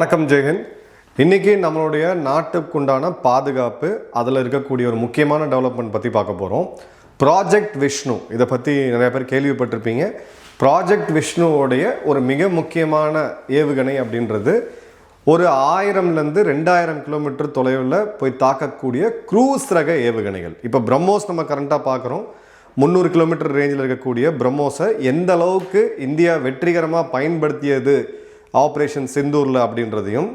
வணக்கம் ஜெயஹிந்த் இன்னைக்கு நம்மளுடைய நாட்டுக்குண்டான பாதுகாப்பு அதில் இருக்கக்கூடிய ஒரு முக்கியமான டெவலப்மெண்ட் பற்றி பார்க்க போகிறோம் ப்ராஜெக்ட் விஷ்ணு இதை பற்றி நிறைய பேர் கேள்விப்பட்டிருப்பீங்க. ப்ராஜெக்ட் விஷ்ணுவோடைய ஒரு மிக முக்கியமான ஏவுகணை அப்படின்றது ஒரு ஆயிரம்லேருந்து ரெண்டாயிரம் கிலோமீட்டர் தொலைவில் போய் தாக்கக்கூடிய க்ரூஸ் ரக ஏவுகணைகள். இப்போ பிரம்மோஸ் நம்ம கரண்ட்டாக பார்க்குறோம். முந்நூறு கிலோமீட்டர் ரேஞ்சில் இருக்கக்கூடிய பிரம்மோஸை எந்த அளவுக்கு இந்தியா வெற்றிகரமாக பயன்படுத்தியது ஆப்ரேஷன் சிந்தூரில் அப்படின்றதையும்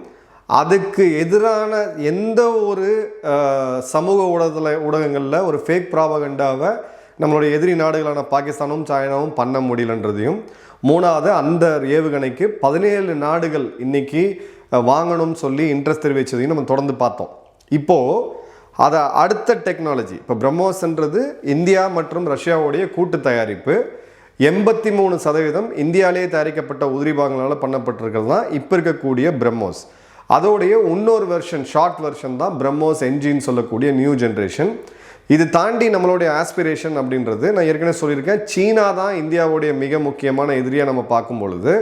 அதுக்கு எதிரான எந்த ஒரு சமூக ஊடகத்தில் ஊடகங்களில் ஒரு ஃபேக் ப்ராபகண்டாவை நம்மளுடைய எதிரி நாடுகளான பாகிஸ்தானும் சைனாவும் பண்ண முடியலன்றதையும் மூணாவது அந்த ஏவுகணைக்கு பதினேழு நாடுகள் இன்றைக்கி வாங்கணும்னு சொல்லி இன்ட்ரெஸ்ட் தெரிவித்ததையும் நம்ம தொடர்ந்து பார்த்தோம். இப்போது அதை அடுத்த டெக்னாலஜி இப்போ பிரம்மோஸ்ன்றது இந்தியா மற்றும் ரஷ்யாவுடைய கூட்டு தயாரிப்பு எண்பத்தி மூணு சதவீதம் இந்தியாவிலேயே தயாரிக்கப்பட்ட உதிரி பாகங்களால் பண்ணப்பட்டிருக்கிறது தான் இப்போ இருக்கக்கூடிய பிரம்மோஸ். அதோடைய இன்னொரு வெர்ஷன் ஷார்ட் வெர்ஷன் தான் பிரம்மோஸ் என்ஜின் சொல்லக்கூடிய நியூ ஜென்ரேஷன் இது தாண்டி நம்மளுடைய ஆஸ்பிரேஷன் அப்படின்றது நான் ஏற்கனவே சொல்லியிருக்கேன். சீனா தான் இந்தியாவுடைய மிக முக்கியமான எதிரியாக நம்ம பார்க்கும் பொழுது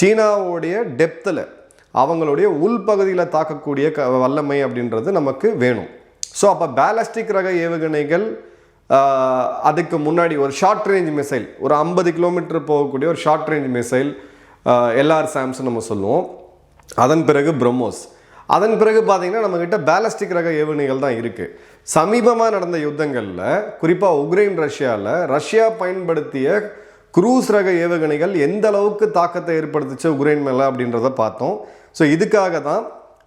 சீனாவுடைய டெப்த்தில் அவங்களுடைய உள்பகுதியில் தாக்கக்கூடிய க வல்லமை அப்படின்றது நமக்கு வேணும். ஸோ அப்போ பேலஸ்டிக் ரக ஏவுகணைகள் அதுக்கு முன்னாடி ஒரு ஷார்ட் ரேஞ்ச் மிசைல் ஒரு ஐம்பது கிலோமீட்டர் போகக்கூடிய ஒரு short range missile LR SAMs நம்ம சொல்லுவோம். அதன் பிறகு பிரம்மோஸ் அதன் பிறகு பார்த்தீங்கன்னா நம்மக்கிட்ட பேலஸ்டிக் ரக ஏவுகணைகள் தான் இருக்குது சமீபமாக நடந்த யுத்தங்களில் குறிப்பாக உக்ரைன் ரஷ்யாவில் ரஷ்யா பயன்படுத்திய குரூஸ் ரக ஏவுகணைகள் எந்த அளவுக்கு தாக்கத்தை ஏற்படுத்துச்சு உக்ரைன் மேலே அப்படின்றத பார்த்தோம். ஸோ இதுக்காக தான்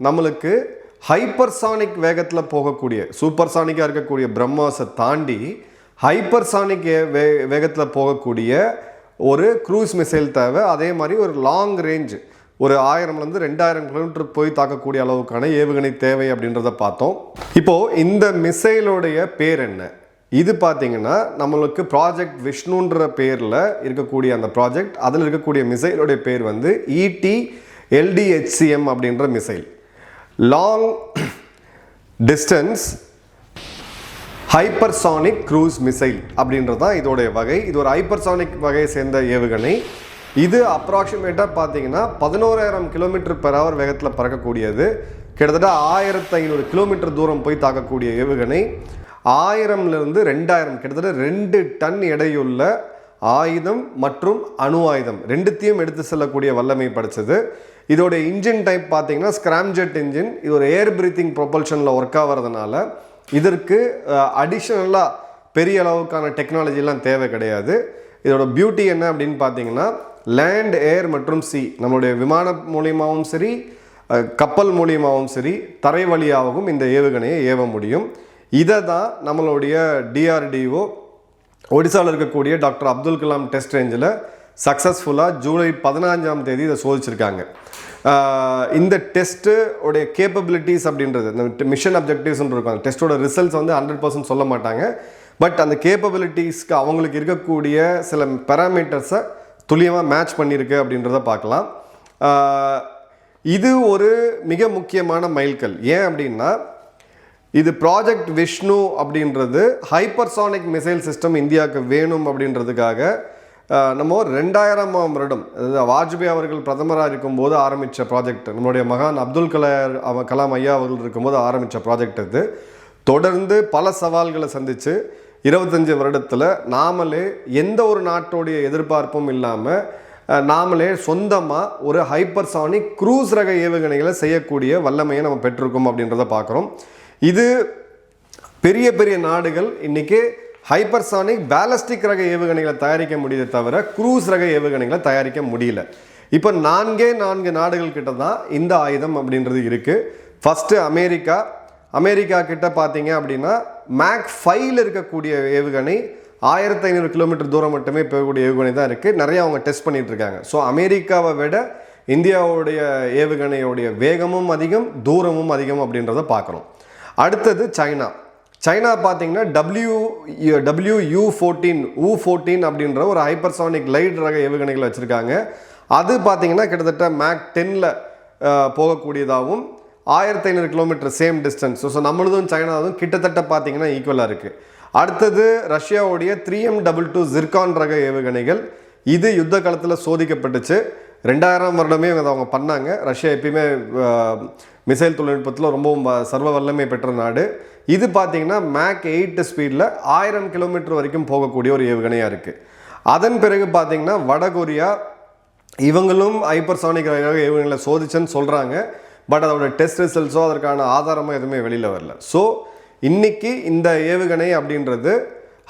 நம்மளுக்கு ஹைப்பர்சானிக் வேகத்தில் போகக்கூடிய சூப்பர்சானிக்காக இருக்கக்கூடிய பிரம்மாஸை தாண்டி ஹைப்பர்சானிக் வே வேகத்தில் போகக்கூடிய ஒரு க்ரூஸ் மிசைல் தேவை. அதே மாதிரி ஒரு லாங் ரேஞ்ச் ஒரு ஆயிரம்லேருந்து ரெண்டாயிரம் கிலோமீட்டர் போய் தாக்கக்கூடிய அளவுக்கான ஏவுகணை தேவை அப்படின்றத பார்த்தோம். இப்போது இந்த மிசைலோடைய பேர் என்ன? இது பார்த்தீங்கன்னா நம்மளுக்கு ப்ராஜெக்ட் விஷ்ணுன்ற பேரில் இருக்கக்கூடிய அந்த ப்ராஜெக்ட் அதில் இருக்கக்கூடிய மிசைலோடைய பேர் வந்து இடி எல்டிஹெச்சிஎம் அப்படின்ற missile. Long distance hypersonic cruise missile அப்படின்றது தான் இதோடைய வகை. இது ஒரு ஹைப்பர்சானிக் வகையை சேர்ந்த ஏவுகணை. இது அப்ராக்சிமேட்டாக பார்த்தீங்கன்னா பதினோராயிரம் கிலோமீட்டர் பெர் ஹவர் வேகத்தில் பறக்கக்கூடியது. கிட்டத்தட்ட ஆயிரத்து ஐநூறு கிலோமீட்டர் தூரம் போய் தாக்கக்கூடிய ஏவுகணை. ஆயிரம்லேருந்து ரெண்டாயிரம் கிட்டத்தட்ட ரெண்டு டன் எடையுள்ள ஆயுதம் மற்றும் அணு ஆயுதம் ரெண்டுத்தையும் எடுத்து செல்லக்கூடிய வல்லமை படைச்சது. இதோட இன்ஜின் டைப் பார்த்தீங்கன்னா ஸ்கிராம்ஜெட் இன்ஜின் இது ஒரு ஏர் பிரீத்திங் ப்ரொபல்ஷனில் ஒர்க் ஆகிறதுனால இதற்கு அடிஷ்னலாக பெரிய அளவுக்கான டெக்னாலஜிலாம் தேவை கிடையாது. இதோட பியூட்டி என்ன அப்படின்னு பார்த்தீங்கன்னா லேண்ட் ஏர் மற்றும் சி நம்மளுடைய விமானம் மூலியமாகவும் சரி கப்பல் மூலியமாகவும் சரி தரை வழியாகவும் இந்த ஏவுகணையை ஏவ முடியும். இதை தான் நம்மளுடைய டிஆர்டிஓ ஒடிசாவில் இருக்கக்கூடிய டாக்டர் அப்துல் கலாம் டெஸ்ட் ரேஞ்சில் சக்ஸஸ்ஃபுல்லாக ஜூலை பதினஞ்சாம் தேதி இதை சோதிச்சிருக்காங்க. இந்த டெஸ்ட்டு உடைய கேப்பபிலிட்டிஸ் அப்படின்றது இந்த மிஷன் அப்ஜெக்டிவ்ஸ்னு இருக்கும். அந்த டெஸ்ட்டோட ரிசல்ட்ஸ் வந்து ஹண்ட்ரட் பர்சன்ட் சொல்ல மாட்டாங்க. பட் அந்த கேப்பபிலிட்டிஸ்க்கு அவங்களுக்கு இருக்கக்கூடிய சில பேராமீட்டர்ஸை துல்லியமாக மேட்ச் பண்ணியிருக்கு அப்படின்றத பார்க்கலாம். இது ஒரு மிக முக்கியமான மைல்கல் ஏன் அப்படின்னா இது ப்ராஜெக்ட் விஷ்ணு அப்படின்றது ஹைப்பர்சானிக் மிசைல் சிஸ்டம் இந்தியாவுக்கு வேணும் அப்படின்றதுக்காக நம்ம ரெண்டாயிரமாம் வருடம் அதாவது வாஜ்பாய் அவர்கள் பிரதமராக இருக்கும்போது ஆரம்பித்த ப்ராஜெக்ட் நம்மளுடைய மகான் அப்துல் கலாம் அவ- கலாம் ஐயா அவர்கள் இருக்கும்போது ஆரம்பித்த ப்ராஜெக்ட் இது. தொடர்ந்து பல சவால்களை சந்தித்து இருபத்தஞ்சு வருடத்தில் நாமளே எந்த ஒரு நாட்டோடைய எதிர்பார்ப்பும் இல்லாமல் நாமளே சொந்தமாக ஒரு ஹைப்பர்சானிக் க்ரூஸ் ரக ஏவுகணைகளை செய்யக்கூடிய வல்லமையை நம்ம பெற்றிருக்கோம் அப்படின்றத பார்க்குறோம். இது பெரிய பெரிய நாடுகள். இன்னைக்கு ஹைப்பர்சானிக் பேலஸ்டிக் ரக ஏவுகணைகளை தயாரிக்க முடியுதே தவிர க்ரூஸ் ரக ஏவுகணைகளை தயாரிக்க முடியல. இப்போ நான்கே நான்கு நாடுகள் கிட்ட தான் இந்த ஆயுதம் அப்படின்றது இருக்கு. First America. அமெரிக்கா கிட்ட பார்த்தீங்க அப்படின்னா மேக் ஃபைவ்ல இருக்கக்கூடிய ஏவுகணை ஆயிரத்தி ஐநூறு கிலோமீட்டர் தூரம் மட்டுமே போகக்கூடிய ஏவுகணை தான் இருக்குது நிறைய அவங்க டெஸ்ட் பண்ணிட்டு இருக்காங்க. ஸோ அமெரிக்காவை விட இந்தியாவுடைய ஏவுகணையுடைய வேகமும் அதிகம் தூரமும் அதிகம் அப்படின்றத பார்க்குறோம் அடுத்தது சைனா. சைனா பார்த்தீங்கன்னா டபிள்யூ டபிள்யூ யூ ஃபோர்டீன் ஊ ஃபோர்டீன் அப்படின்ற ஒரு ஹைப்பர்சானிக் லைட் ரக ஏவுகணைகள் வச்சுருக்காங்க. அது பார்த்தீங்கன்னா கிட்டத்தட்ட மேக் டென்னில் போகக்கூடியதாகவும் ஆயிரத்தி ஐநூறு கிலோமீட்டர் சேம் டிஸ்டன்ஸ் ஸோ நம்மளதும் சைனாவும் கிட்டத்தட்ட பார்த்தீங்கன்னா ஈக்குவலாக இருக்குது அடுத்தது ரஷ்யாவுடைய three M double two Zircon ரக ஏவுகணைகள். இது யுத்த காலத்தில் சோதிக்கப்பட்டுச்சு. ரெண்டாயிரம் வருடமே அவங்க பண்ணாங்க. ரஷ்யா எப்பயுமே மிசைல் தொழில்நுட்பத்தில் ரொம்பவும் சர்வ வல்லமை பெற்ற நாடு. இது பார்த்தீங்கன்னா மேக் எயிட் ஸ்பீடில் ஆயிரம் கிலோமீட்டர் வரைக்கும் போகக்கூடிய ஒரு ஏவுகணையாக இருக்குது அதன் பிறகு பார்த்தீங்கன்னா வடகொரியா இவங்களும் ஹைப்பர்சானிக் ஏவுகணைகளை சோதிச்சேன்னு சொல்கிறாங்க பட் அதோட டெஸ்ட் ரிசல்ட்ஸோ அதற்கான ஆதாரமோ எதுவுமே வெளியில் வரல. ஸோ இன்றைக்கி இந்த ஏவுகணை அப்படின்றது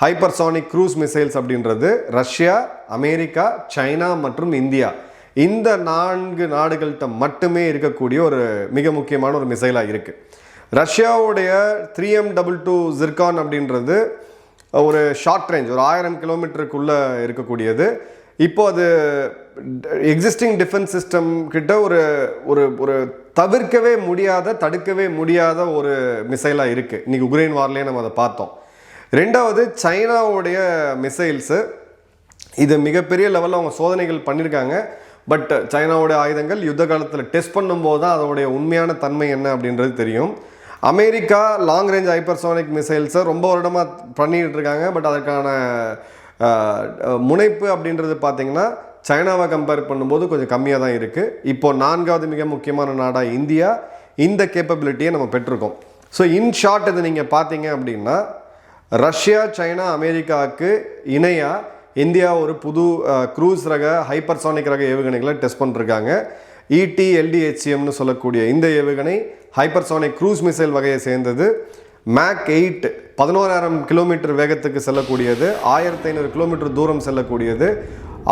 ஹைப்பர்சானிக் க்ரூஸ் மிசைல்ஸ் அப்படின்றது ரஷ்யா அமெரிக்கா சைனா மற்றும் இந்தியா. இந்த நான்கு நாடுகள்கிட்ட மட்டுமே இருக்கக்கூடிய ஒரு மிக முக்கியமான ஒரு மிசைலாக இருக்குது ரஷ்யாவுடைய three M double two Zircon அப்படின்றது ஒரு ஷார்ட் ரேஞ்ச் ஒரு ஆயிரம் கிலோமீட்டருக்குள்ளே இருக்கக்கூடியது. இப்போ அது எக்ஸிஸ்டிங் டிஃபென்ஸ் சிஸ்டம் கிட்ட ஒரு ஒரு ஒரு தவிர்க்கவே முடியாத தடுக்கவே முடியாத ஒரு மிசைலாக இருக்குது இன்றைக்கி உக்ரைன் வார்லேயே நம்ம அதை பார்த்தோம். ரெண்டாவது சைனாவுடைய மிசைல்ஸு இது மிகப்பெரிய லெவலில் அவங்க சோதனைகள் பண்ணியிருக்காங்க பட் uh, சைனாவுடைய ஆயுதங்கள் யுத்த காலத்தில் டெஸ்ட் பண்ணும்போது தான் அதோடைய உண்மையான தன்மை என்ன அப்படின்றது தெரியும். அமெரிக்கா லாங் ரேஞ்ச் ஹைப்பர்சோனிக் மிசைல்ஸை ரொம்ப வருடமாக பண்ணிகிட்டு இருக்காங்க. பட் அதற்கான முனைப்பு அப்படின்றது பார்த்தீங்கன்னா சைனாவை கம்பேர் பண்ணும்போது கொஞ்சம் கம்மியாக தான் இருக்குது இப்போது நான்காவது மிக முக்கியமான நாடாக இந்தியா. இந்த கேப்பபிலிட்டியை நம்ம பெற்றிருக்கோம். ஸோ இன் ஷார்ட் இது நீங்கள் பார்த்தீங்க அப்படின்னா ரஷ்யா சைனா அமெரிக்காவுக்கு இணையாக இந்தியா ஒரு புது க்ரூஸ் ரக ஹைப்பர்சானிக் ரக ஏவுகணைகளை டெஸ்ட் பண்ணிருக்காங்க. இடி எல்டிஹெச்எம்னு சொல்லக்கூடிய இந்த ஏவுகணை ஹைப்பர்சானிக் க்ரூஸ் மிசைல் வகையை சேர்ந்தது. மேக் எயிட் பதினோராயிரம் கிலோமீட்டர் வேகத்துக்கு செல்லக்கூடியது. ஆயிரத்தி ஐநூறு கிலோமீட்டர் தூரம் செல்லக்கூடியது.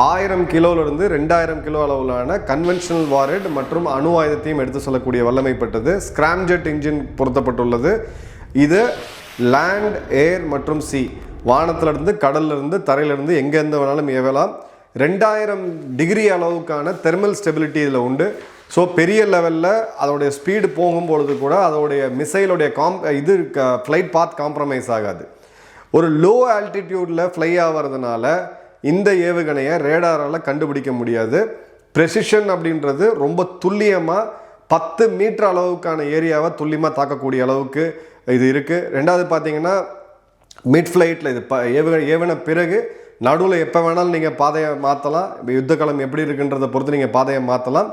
ஆயிரம் கிலோவிலிருந்து ரெண்டாயிரம் கிலோ அளவிலான கன்வென்ஷனல் வாரட் மற்றும் அணு ஆயுதத்தையும் எடுத்து சொல்லக்கூடிய வல்லமை பெற்றது. ஸ்கிராம்ஜெட் இன்ஜின் பொருத்தப்பட்டுள்ளது. இது லேண்ட் ஏர் மற்றும் சி வானத்திலிருந்து கடல்லிருந்து தரையிலிருந்து எங்கேருந்து வேணாலும் ஏவலாம். ரெண்டாயிரம் டிகிரி அளவுக்கான தெர்மல் ஸ்டெபிலிட்டி இதில் உண்டு. ஸோ பெரிய லெவலில் அதோடைய ஸ்பீடு போகும்பொழுது கூட அதோடைய மிசைலுடைய காம் இது ஃப்ளைட் பாத் காம்ப்ரமைஸ் ஆகாது. ஒரு லோ ஆல்டிடியூடில் ஃப்ளை ஆகிறதுனால இந்த ஏவுகணையை ரேடாரால் கண்டுபிடிக்க முடியாது. ப்ரெசிஷன் அப்படின்றது ரொம்ப துல்லியமாக பத்து மீட்டர் அளவுக்கான ஏரியாவை துல்லியமாக தாக்கக்கூடிய அளவுக்கு இது இருக்குது ரெண்டாவது பார்த்தீங்கன்னா மிட் ஃப்ளைட்டில் இது ப ஏவுகணை ஏவின பிறகு நடுவில் எப்போ வேணாலும் நீங்கள் பாதையை மாற்றலாம் யுத்த களம் எப்படி இருக்குன்றதை பொறுத்து நீங்கள் பாதையை மாற்றலாம்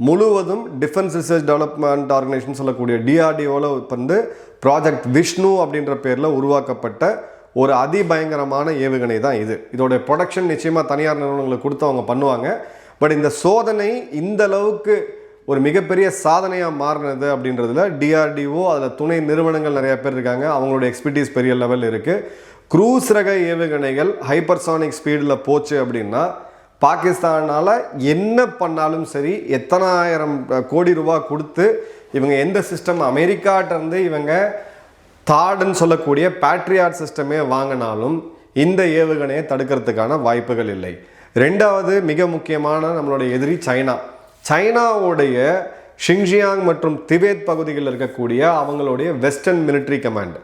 முழுவதும் டிஃபென்ஸ் ரிசர்ச் டெவலப்மெண்ட் ஆர்கனைசேஷன் சொல்லக்கூடிய டிஆர்டிஓவில் வந்து ப்ராஜெக்ட் விஷ்ணு அப்படின்ற பேரில் உருவாக்கப்பட்ட ஒரு அதிபயங்கரமான ஏவுகணை தான் இது. இதோடைய ப்ரொடக்ஷன் நிச்சயமாக தனியார் நிறுவனங்களுக்கு கொடுத்து அவங்க பண்ணுவாங்க. பட் இந்த சோதனை இந்த அளவுக்கு ஒரு மிகப்பெரிய சாதனையாக மாறினது அப்படின்றதுல டிஆர்டிஓ அதில் துணை நிறுவனங்கள் நிறையா பேர் இருக்காங்க. அவங்களோட எக்ஸ்பர்டீஸ் பெரிய லெவல் இருக்குது க்ரூஸ் ரக ஏவுகணைகள் ஹைப்பர்சானிக் ஸ்பீடில் போச்சு அப்படின்னா பாகிஸ்தானால் என்ன பண்ணாலும் சரி எத்தனாயிரம் கோடி ரூபா கொடுத்து இவங்க எந்த சிஸ்டம் அமெரிக்காட்டிருந்து இவங்க தாடுன்னு சொல்லக்கூடிய பேட்ரியாட் சிஸ்டமே வாங்கினாலும் இந்த ஏவுகணையை தடுக்கிறதுக்கான வாய்ப்புகள் இல்லை. ரெண்டாவது மிக முக்கியமான நம்மளுடைய எதிரி சைனா. சைனாவுடைய ஷிங்ஜியாங் மற்றும் திபேத் பகுதிகளில் இருக்கக்கூடிய அவங்களுடைய வெஸ்டர்ன் மிலிட்ரி கமாண்ட்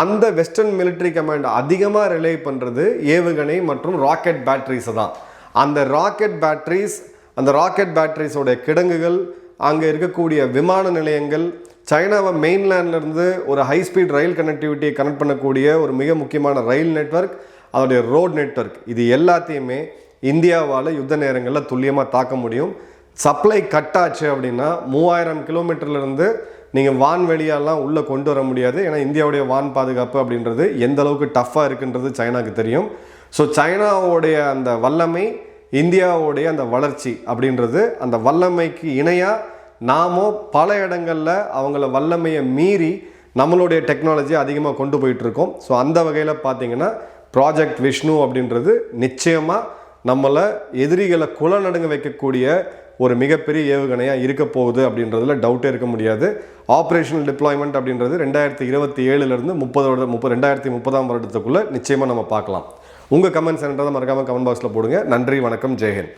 அந்த வெஸ்டர்ன் மிலிட்ரி கமாண்ட் அதிகமாக ரிலே பண்ணுறது ஏவுகணை மற்றும் ராக்கெட் பேட்டரிஸை தான். அந்த ராக்கெட் பேட்டரிஸ் அந்த ராக்கெட் பேட்டரிஸோட கிடங்குகள் அங்கே இருக்கக்கூடிய விமான நிலையங்கள் சைனாவை மெயின்லேண்ட்லேருந்து ஒரு ஹை ஸ்பீட் ரயில் கனெக்டிவிட்டியை கனெக்ட் பண்ணக்கூடிய ஒரு மிக முக்கியமான ரயில் நெட்வொர்க் அதோடைய ரோட் நெட்வொர்க் இது எல்லாத்தையுமே இந்தியாவால் யுத்த நேரங்களில் துல்லியமாக தாக்க முடியும். சப்ளை கட் ஆச்சு அப்படின்னா மூவாயிரம் கிலோமீட்டர்லேருந்து நீங்கள் வான்வெளியெல்லாம் உள்ளே கொண்டு வர முடியாது. ஏன்னா இந்தியாவுடைய வான் பாதுகாப்பு அப்படின்றது எந்த அளவுக்கு டஃப்பாக இருக்குன்றது சைனாவுக்கு தெரியும். ஸோ சைனாவுடைய அந்த வல்லமை இந்தியாவுடைய அந்த வளர்ச்சி அப்படின்றது அந்த வல்லமைக்கு இணையாக நாமும் பல இடங்களில் அவங்கள வல்லமையை மீறி நம்மளுடைய டெக்னாலஜி அதிகமாக கொண்டு போயிட்டுருக்கோம் ஸோ அந்த வகையில் பார்த்தீங்கன்னா ப்ராஜெக்ட் விஷ்ணு அப்படின்றது நிச்சயமாக நம்மளை எதிரிகளை குல நடுங்க வைக்கக்கூடிய ஒரு மிகப்பெரிய ஏவுகணையாக இருக்க போகுது அப்படின்றதுல டவுட்டே இருக்க முடியாது. ஆப்ரேஷனல் டிப்ளாய்மெண்ட் அப்படின்றது ரெண்டாயிரத்தி இருபத்தி ஏழுலேருந்து முப்பது வருட முப்பது ரெண்டாயிரத்தி முப்பதாம் வருடத்துக்குள்ளே நிச்சயமாக நம்ம பார்க்கலாம். உங்கள் கமெண்ட்ஸ் என்றதை மறக்காமல் கமெண்ட் பாக்ஸில் போடுங்க. நன்றி வணக்கம் ஜெயஹிந்த்.